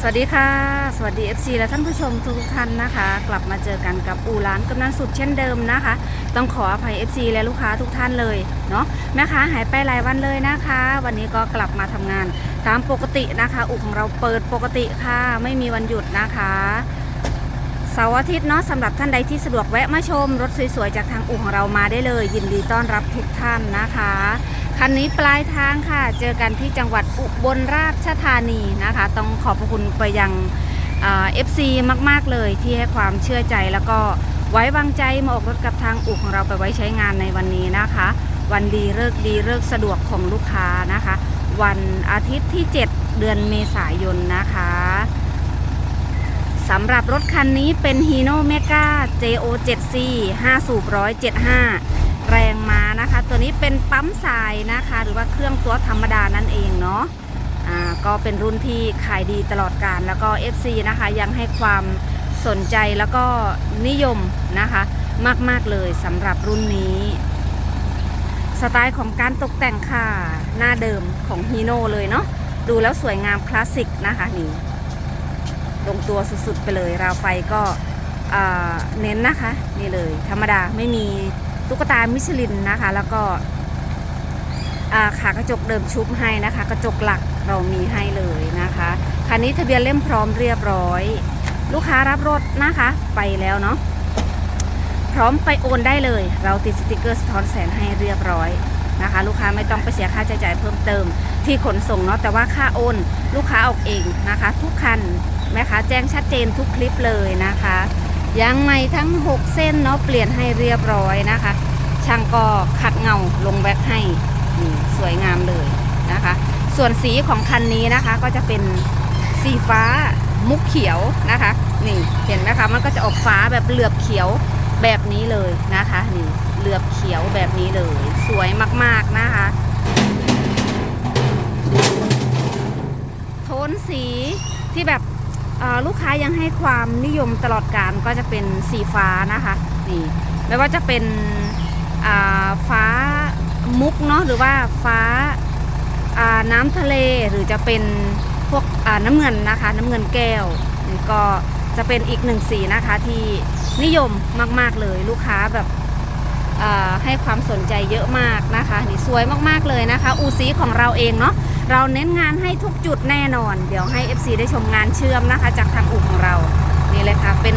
สวัสดีค่ะ สวัสดี FC และท่านผู้ชมทุกท่านนะคะ กลับมาเจอกันกับอูร้านกำนันสุดเช่นเดิมนะคะ ต้องขออภัย FC และลูกค้าทุกท่านเลยเนาะแม่ค้าหายไปหลายวันเลยนะคะ วันนี้ก็กลับมาทำงาน ตามปกตินะคะอูของเราเปิดปกติค่ะ ไม่มีวันหยุดนะคะเสาร์อาทิตย์เนาะสำหรับท่านใดที่สะดวกแวะมาชม รถสวยๆจากทางอูของเรามาได้เลย ยินดีต้อนรับทุกท่านนะคะ คันนี้ปลายทางค่ะ เจอกันที่จังหวัดอุบลราชธานีนะคะ ต้องขอบพระคุณไปยังเอฟซีมาก ๆ เลยที่ให้ความเชื่อใจแล้วก็ไว้วางใจมาออกรถกับทางอูของเราไปไว้ใช้งานในวันนี้นะคะ วันดีเลิกดีเลิกสะดวกของลูกค้านะคะ วันอาทิตย์ที่ 7 เดือนเมษายนนะคะสำหรับรถคันนี้เป็น Hino Mega JO7C 5สูบ175 แรงมานะคะ ตัวนี้เป็นปั๊มสายนะคะ หรือว่าเครื่องตัวธรรมดานั่นเองเนาะอ่าก็เป็นรุ่นที่ขายดีตลอดการแล้วก็ FC นะคะยังให้ความสนใจแล้วก็นิยมนะคะมาก ๆ เลยสำหรับรุ่นนี้ สไตล์ของการตกแต่งค่ะ หน้าเดิมของฮีโน่เลยเนาะดูแล้วสวยงามคลาสสิกนะคะนี่ลงตัวสุด ๆ ไปเลย ราวไฟก็อ่าเน้นนะคะ นี่เลย ธรรมดาไม่มี ตุ๊กตามิชลินนะคะ แล้วก็ขากระจกเดิมชุบให้นะคะ กระจกหลักเรามีให้เลยนะคะคันนี้ทะเบียนเล่มพร้อมเรียบร้อย ลูกค้ารับรถนะคะไปแล้วเนาะพร้อมไปโอนได้เลย เราติดสติกเกอร์สะท้อนแสงให้เรียบร้อยนะคะ ลูกค้าไม่ต้องไปเสียค่าใช้จ่ายเพิ่มเติมที่ขนส่งเนาะแต่ว่าค่าโอน ลูกค้าออกเองนะคะ ทุกคันแม่ค้าแจ้งชัดเจนทุกคลิปเลยนะคะ ยางใหม่ทั้ง 6 เส้นเนาะเปลี่ยนให้เรียบร้อยนะคะ ช่างก็ขัดเงาลงแว็กให้นี่สวยงามเลยนะคะ ส่วนสีของคันนี้นะคะก็จะเป็นสีฟ้ามุกเขียวนะคะนี่เห็นไหมคะมันก็จะออกฟ้าแบบเหลือบเขียวแบบนี้เลยนะคะนี่เหลือบเขียวแบบนี้เลย สวยมากๆนะคะ โทนสีที่แบบ ลูกค้ายังให้ความนิยมตลอดการก็จะเป็นสีฟ้านะคะนี่ไม่ว่าจะเป็นฟ้ามุกเนาะหรือว่าฟ้าน้ำทะเลหรือจะเป็นพวกน้ำเงินนะคะ น้ำเงินแก้วนี่ก็จะเป็นอีกหนึ่งสีนะคะที่นิยมมาก ๆเลยลูกค้าแบบให้ความสนใจเยอะมากนะคะนี่สวยมากๆเลยนะคะ อูสีของเราเองเนาะ เราเน้นงานให้ทุกจุดแน่นอน เดี๋ยวให้ FC ได้ชมงานเชื่อมนะคะ จากทางอู่ของเรา นี่เลยค่ะ เป็น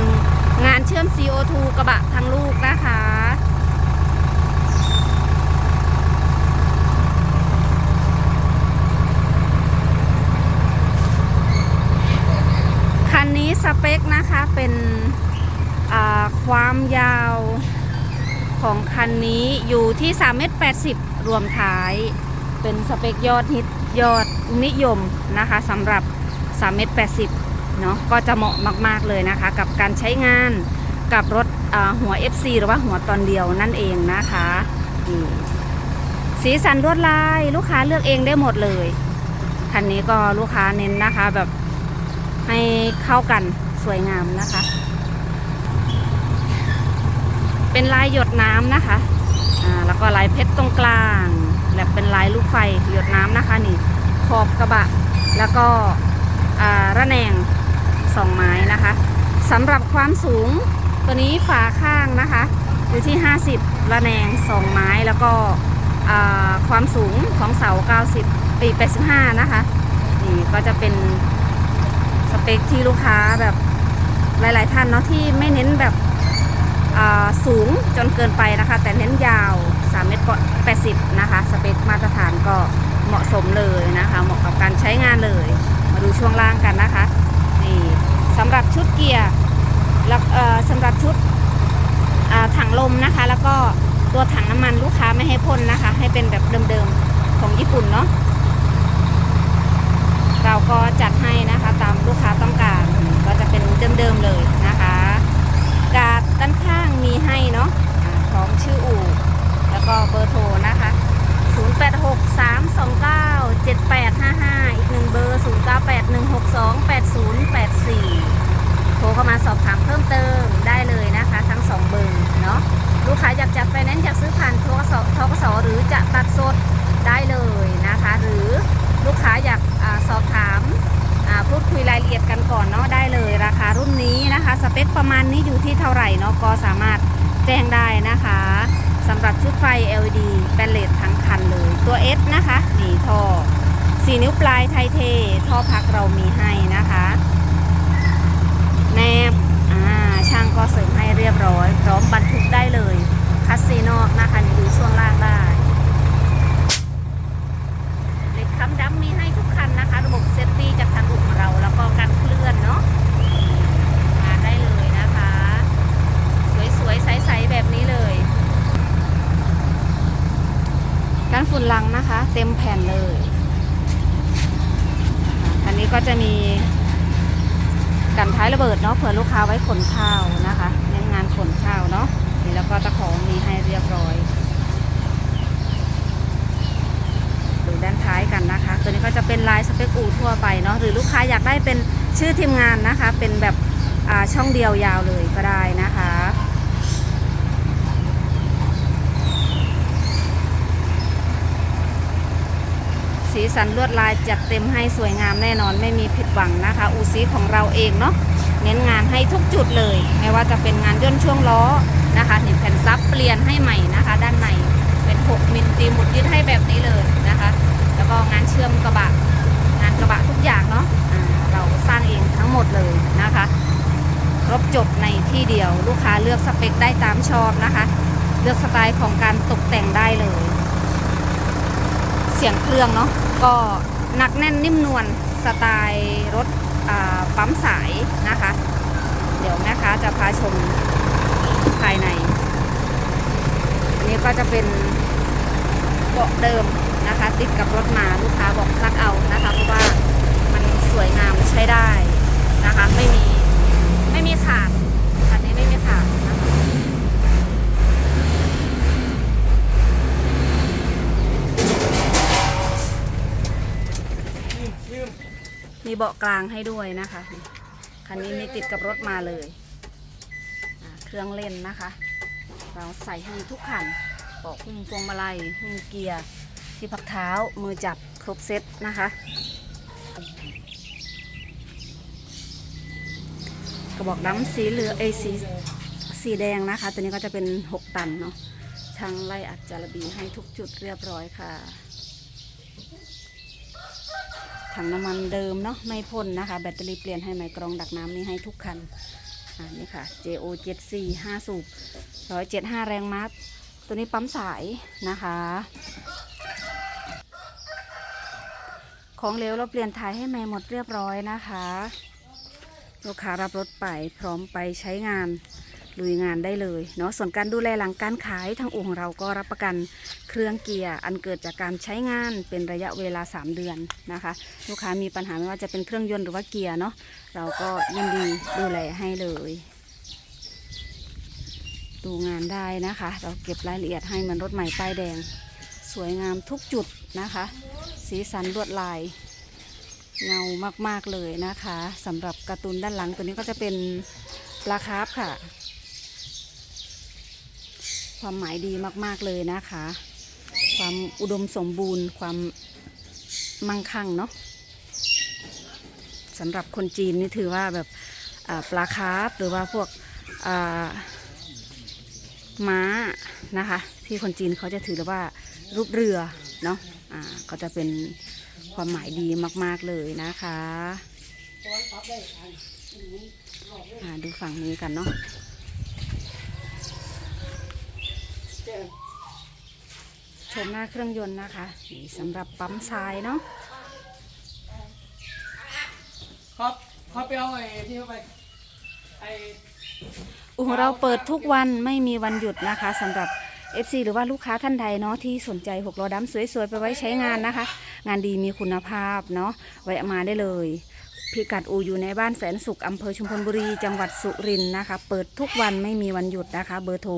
งานเชื่อม CO2 กระบะทางลูกนะคะคันนี้สเปคนะคะเป็นความยาวของคันนี้อยู่ที่3เมตร80 รวมท้าย เป็นสเปคยอดฮิตยอดนิยมนะคะสำหรับ3เมตร80เนาะก็จะเหมาะมาก ๆ เลยนะคะ กับการใช้งานกับรถหัว FC หรือว่าหัวตอนเดียวนั่นเองนะคะสีสันลวดลายลูกค้าเลือกเองได้หมดเลยคันนี้ก็ลูกค้าเน้นนะคะแบบให้เข้ากันสวยงามนะคะ เป็นลายหยดน้ำนะคะ แล้วก็ลายเพชรตรงกลาง แบบเป็นลายลูกไฟหยดน้ำนะคะนี่ขอบกระบะ แล้วก็ระแนงสองไม้นะคะสำหรับความสูงตัวนี้ฝาข้างนะคะอยู่ที่ 50 ระแนงสองไม้แล้วก็ความสูงของเสา 90 ปี 85 นะคะ นี่ก็จะเป็นสเปคที่ลูกค้าแบบหลาย ๆ ท่านเนาะที่ไม่เน้นแบบสูงจนเกินไปนะคะ แต่เน้นยาว 3 เมตร80นะ มาตรฐานก็เหมาะสมเลยนะคะ เหมาะกับการใช้งานเลย มาดูช่วงล่างกันนะคะนี่สำหรับชุดเกียร์แล้วสำหรับชุดถังลมนะคะ แล้วก็ตัวถังน้ำมันลูกค้าไม่ให้พ่นนะคะ ให้เป็นแบบเดิมๆของญี่ปุ่นเนาะเราก็จัดให้นะคะตามลูกค้าต้องการก็จะเป็นเดิมๆเลยนะคะ กาดด้านข้างมีให้เนาะพร้อมชื่ออู่แล้วก็เบอร์โทรนะคะ 0863297855 อีกหนึ่งเบอร์ 0981628084 โทรเข้ามาสอบถามเพิ่มเติมได้เลยนะคะ ทั้ง 2 เบอร์เนาะ ลูกค้าอยากจัดไฟแนนซ์อยากซื้อผ่านโทกสทกสหรือจะตัดสดได้เลยนะคะ หรือลูกค้าอยากอาสอบถามอ่าพูดคุยรายละเอียดกัน สเปคประมาณนี้อยู่ที่เท่าไหร่เนาะก็สามารถแจ้งได้นะคะสำหรับชุดไฟ LED แบนเลตทั้งคันเลย ตัว S นะคะนี่ท่อ4นิ้วปลายไทเท ท่อพักเรามีให้นะคะแนบอ่าช่างก็เสริมให้เรียบร้อย พร้อมบรรทุกได้เลยคัสซีนอกนะคะนี่ดูช่วงล่างได้เหล็กค้ำดำมีให้ทุกคันนะคะ ระบบเซฟตี้จากทางอุของเราแล้วก็การเคลื่อนเนาะมาได้เลยนะคะ สวยๆ ใสๆแบบนี้เลย การฝุ่นลังนะคะ เต็มแผ่นเลยคันนี้ก็จะมีกันท้ายระเบิดเนาะเผื่อลูกค้าไว้ขนข้าวนะคะเน้นงานขนข้าวเนาะนี่แล้วก็ตะขอมีให้เรียบร้อยดูด้านท้ายกันนะคะ ตัวนี้ก็จะเป็นลายสเปคอูทั่วไปเนาะหรือลูกค้าอยากได้เป็นชื่อทีมงานนะคะ เป็นแบบช่องเดียวยาวเลยก็ได้นะคะ สีสันลวดลายจัดเต็มให้สวยงามแน่นอนไม่มีผิดหวังนะคะ อูซีของเราเองเนาะเน้นงานให้ทุกจุดเลย ไม่ว่าจะเป็นงานย่นช่วงล้อนะคะนี่แผ่นซับเปลี่ยนให้ใหม่นะคะ ด้านในเป็น 6 มิลตีหมุดยึดให้แบบนี้เลยนะคะ แล้วก็งานเชื่อมกระบะ งานกระบะทุกอย่างเนาะเราสร้างเองทั้งหมดเลยนะคะ ครบจบในที่เดียวลูกค้าเลือกสเปคได้ตามชอบนะคะ เลือกสไตล์ของการตกแต่งได้เลย สียงเครื่องเนาะก็หนักแน่นนิ่มนวลสไตล์รถปั๊มสายนะคะ เดี๋ยวแม่ค้าจะพาชมภายใน อันนี้ก็จะเป็นเบาะเดิมนะคะ ติดกับรถมาลูกค้าบอกซักเอานะคะ เพราะว่ามันสวยงามใช้ได้นะคะ ไม่มีไม่มีขาดคันนี้ไม่มีขาด มีเบาะกลางให้ด้วยนะคะคันนี้มีติดกับรถมาเลยเครื่องเล่นนะคะ เราใส่ให้ทุกคันเบาะหุ้มพวงมาลัยหุ้มเกียร์ที่พักเท้ามือจับครบเซตนะคะกระบอกดำสีเหลืองเอสีสีแดงนะคะ ตัวนี้ก็จะเป็น 6 ตันเนาะช่างไล่อัดจารบีให้ทุกจุดเรียบร้อยค่ะ ถังน้ำมันเดิมเนาะไม่พ่นนะคะ แบตเตอรี่เปลี่ยนให้ใหม่กรองดักน้ำนี่ให้ทุกคันอ่านี่ค่ะ JO 7 4 5สูบ175 แรงม้าตัวนี้ปั๊มสายนะคะ ของเหลวเราเปลี่ยนถ่ายให้ใหม่หมดเรียบร้อยนะคะ ลูกค้ารับรถไปพร้อมไปใช้งาน ลุยงานได้เลยเนาะส่วนการดูแลหลังการขายทางอู่ของเราก็รับประกันเครื่องเกียร์อันเกิดจากการใช้งานเป็นระยะเวลา 3 เดือนนะคะ ลูกค้ามีปัญหาไม่ว่าจะเป็นเครื่องยนต์หรือว่าเกียร์เนาะเราก็ยินดีดูแลให้เลย ดูงานได้นะคะ เราเก็บรายละเอียดให้มันรถใหม่ป้ายแดง สวยงามทุกจุดนะคะ สีสันลวดลายเงามาก ๆ เลยนะคะสำหรับการ์ตูนด้านหลังตัวนี้ก็จะเป็นปลาคาร์ฟค่ะ ความหมายดีมากๆเลยนะคะ ความอุดมสมบูรณ์ ความมั่งคั่งเนาะสำหรับคนจีนนี่ถือว่าแบบปลาคาร์ฟหรือว่าพวกม้านะคะ ที่คนจีนเขาจะถือว่ารูปเรือเนาะอ่าก็จะเป็นความหมายดีมาก ๆเลยนะคะดูฝั่งนี้กันเนาะ ชมหน้าเครื่องยนต์นะคะนี่สำหรับปั๊มทรายเนาะครับเขาไปเอาไอ้ที่เขาไปไอ้อู่ของเราเปิดทุกวันไม่มีวันหยุดนะคะสำหรับ FC หรือว่าลูกค้าท่านใดเนาะที่สนใจหกล้อดำสวยๆ ไปไว้ใช้งานนะคะ งานดีมีคุณภาพเนาะแวะมาได้เลย พิกัดอูอยู่ในบ้านแสนสุขอำเภอชุมพลบุรี จังหวัดสุรินทร์นะคะ เปิดทุกวันไม่มีวันหยุดนะคะ เบอร์โทร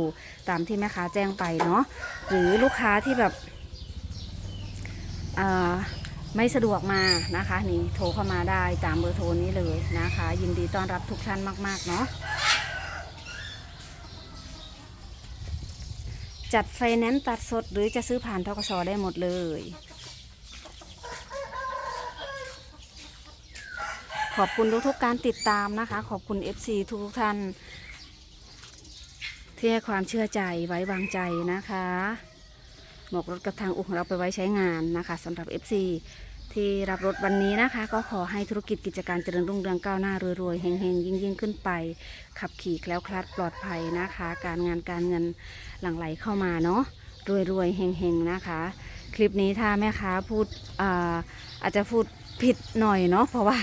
ตามที่แม่ค้าแจ้งไปเนาะหรือลูกค้าที่แบบไม่สะดวกมานะคะนี่โทรเข้ามาได้ตามเบอร์โทรนี้เลยนะคะ ยินดีต้อนรับทุกท่านมาก ๆ เนาะจัดไฟแนนซ์ตัดสดหรือจะซื้อผ่านทกสได้หมดเลย ขอบคุณทุกๆการติดตามนะคะ ขอบคุณ FC ทุกท่าน ที่ให้ความเชื่อใจไว้วางใจนะคะหมกรถกับทางอุของเราไปไว้ใช้งานนะคะสำหรับ FC ที่รับรถวันนี้นะคะ ก็ขอให้ธุรกิจกิจการเจริญรุ่งเรืองก้าวหน้ารวยๆเฮงๆ ยิ่งๆขึ้นไป ขับขี่แคล้วคลาดปลอดภัยนะคะ การงานการเงินหลั่งไหลเข้ามาเนาะรวยๆเฮงๆนะคะ คลิปนี้ถ้าแม่ค้าพูดอาอาจจะพูด ผิดหน่อยเนาะเพราะว่า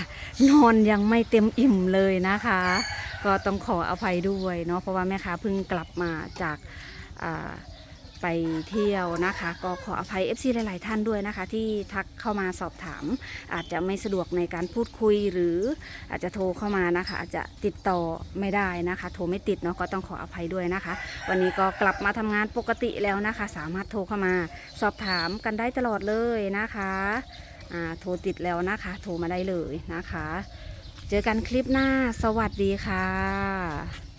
นอนยังไม่เต็มอิ่มเลยนะคะ ก็ต้องขออภัยด้วยเนาะเพราะว่าแม่ค้าเพิ่งกลับมาจากาไปเที่ยวนะคะ ก็ขออภัย FC หลาย ๆ ท่านด้วยนะคะ ที่ทักเข้ามาสอบถาม อาจจะไม่สะดวกในการพูดคุยหรืออาจจะโทรเข้ามานะคะ อาจจะติดต่อไม่ได้นะคะ โทรไม่ติดเนาะก็ต้องขออภัยด้วยนะคะ วันนี้ก็กลับมาทำงานปกติแล้วนะคะ สามารถโทรเข้ามาสอบถามกันได้ตลอดเลยนะคะ โทรติดแล้วนะคะ โทรมาได้เลยนะคะ เจอกันคลิปหน้าสวัสดีค่ะ